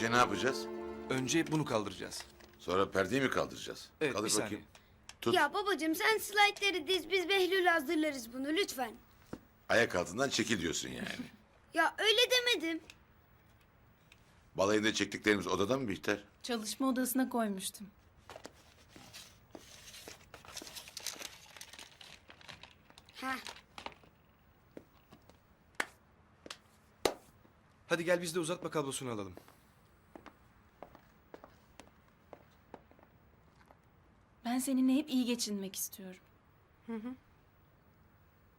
Önce ne yapacağız? Önce bunu kaldıracağız. Sonra perdeyi mi kaldıracağız? Evet, Kaldır bir saniye. bakayım. Tut. Ya babacığım sen slaytları diz biz Behlül hazırlarız bunu lütfen. Ayak altından çekil diyorsun yani. Ya öyle demedim. Balayında çektiklerimiz odada mı Bihter? Çalışma odasına koymuştum. Ha. Hadi gel biz de uzatma kablosunu alalım. Seninle hep iyi geçinmek istiyorum.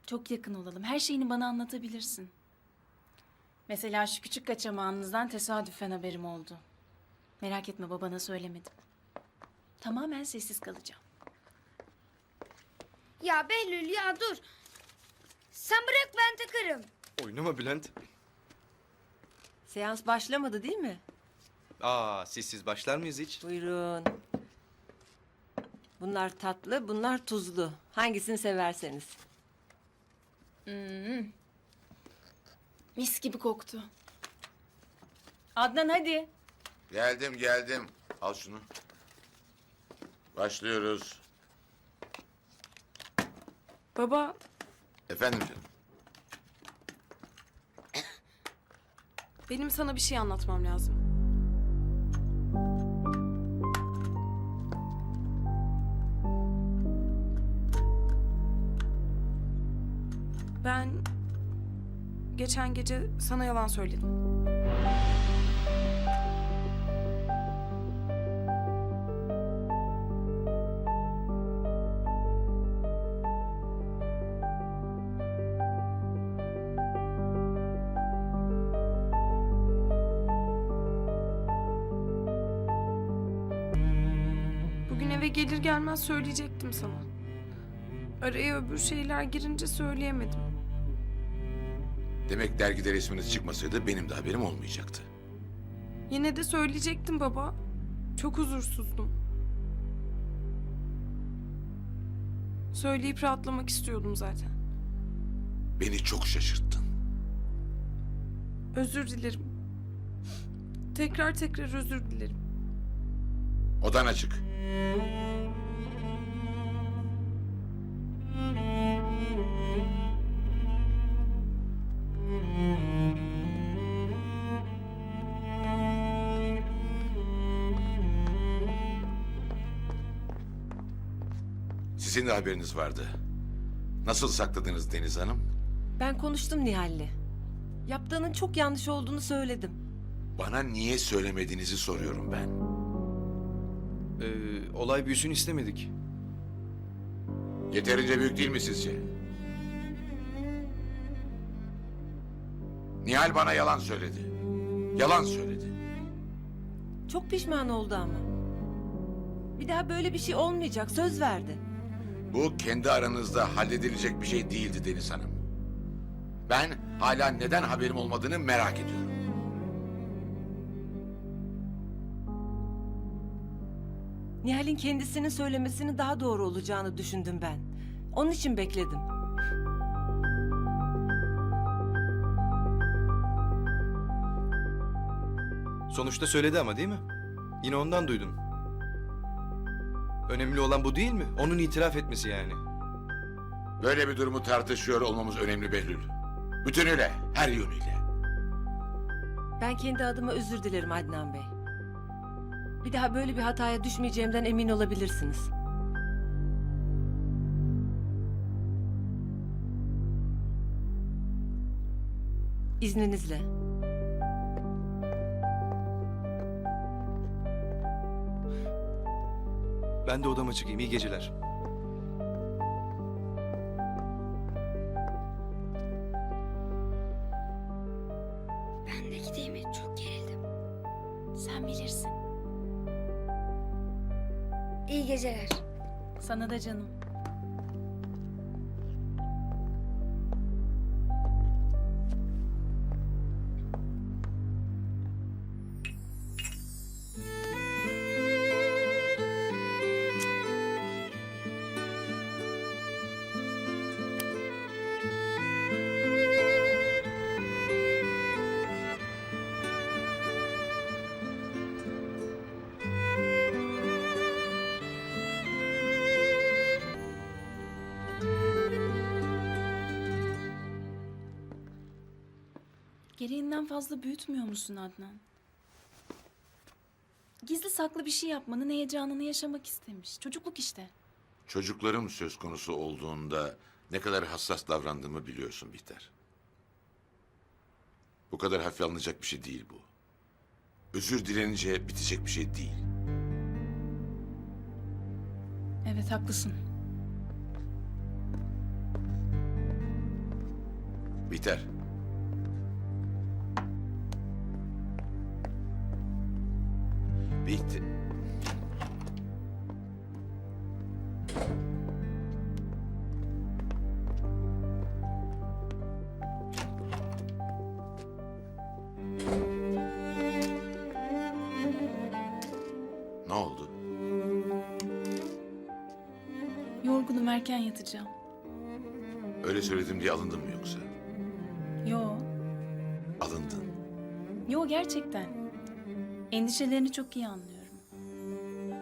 Çok yakın olalım. Her şeyini bana anlatabilirsin. Mesela şu küçük kaçamağınızdan tesadüfen haberim oldu. Merak etme babana söylemedim. Tamamen sessiz kalacağım. Ya Behlül ya dur. Sen bırak ben takarım. Oynama Bülent. Seans başlamadı değil mi? Aa sessiz başlar mıyız hiç? Buyurun. Bunlar tatlı, bunlar tuzlu. Hangisini severseniz. Mis gibi koktu. Adnan hadi. Geldim geldim. Al şunu. Başlıyoruz. Baba, Efendim canım. benim sana bir şey anlatmam lazım. Ben geçen gece sana yalan söyledim. Bugün eve gelir gelmez söyleyecektim sana. Araya öbür şeyler girince söyleyemedim. Demek dergide resminiz çıkmasaydı benim de haberim olmayacaktı. Yine de söyleyecektim baba. Çok huzursuzdum. Söyleyip rahatlamak istiyordum zaten. Beni çok şaşırttın. Özür dilerim. Tekrar tekrar özür dilerim. Odan açık. Sizin de haberiniz vardı. Nasıl sakladınız Deniz Hanım? Ben konuştum Nihal'le. Yaptığının çok yanlış olduğunu söyledim. Bana niye söylemediğinizi soruyorum ben. Ee, olay büyüsün istemedik. Yeterince büyük değil mi sizce? Nihal bana yalan söyledi. Yalan söyledi. Çok pişman oldu ama. Bir daha böyle bir şey olmayacak, söz verdi. Bu kendi aranızda halledilecek bir şey değildi Deniz Hanım. Ben hala neden haberim olmadığını merak ediyorum. Nihal'in kendisinin söylemesinin daha doğru olacağını düşündüm ben. Onun için bekledim. Sonuçta söyledi ama değil mi? Yine ondan duydun. Önemli olan bu değil mi? Onun itiraf etmesi yani. Böyle bir durumu tartışıyor olmamız önemli Behlül. Bütünüyle, her yönüyle. Ben kendi adıma özür dilerim Adnan Bey. Bir daha böyle bir hataya düşmeyeceğimden emin olabilirsiniz. İzninizle. Ben de odama çıkayım. İyi geceler. Ben de gideyim çok gerildim. Sen bilirsin. İyi geceler. Sana da canım. Gereğinden fazla büyütmüyor musun Adnan? Gizli saklı bir şey yapmanın heyecanını yaşamak istemiş. Çocukluk işte. Çocuklarım söz konusu olduğunda ne kadar hassas davrandığımı biliyorsun Bihter. Bu kadar hafif alınacak bir şey değil bu. Özür dilenince bitecek bir şey değil. Evet haklısın. Biter. Bitti. Ne oldu? Yorgunum erken yatacağım. Öyle söyledim diye alındın mı yoksa? Yo, Alındın. yo gerçekten. Endişelerini çok iyi anlıyorum.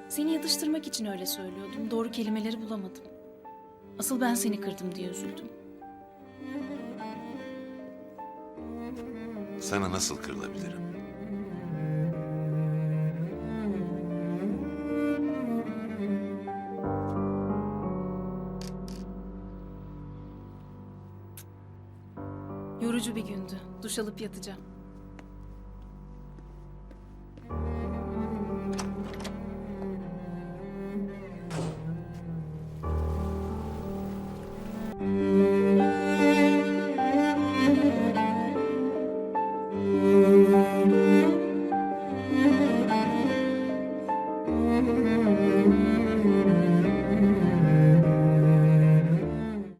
Seni yatıştırmak için öyle söylüyordum. Doğru kelimeleri bulamadım. Asıl ben seni kırdım diye üzüldüm. Sana nasıl kırılabilirim? Yorucu bir gündü. Duş alıp yatacağım.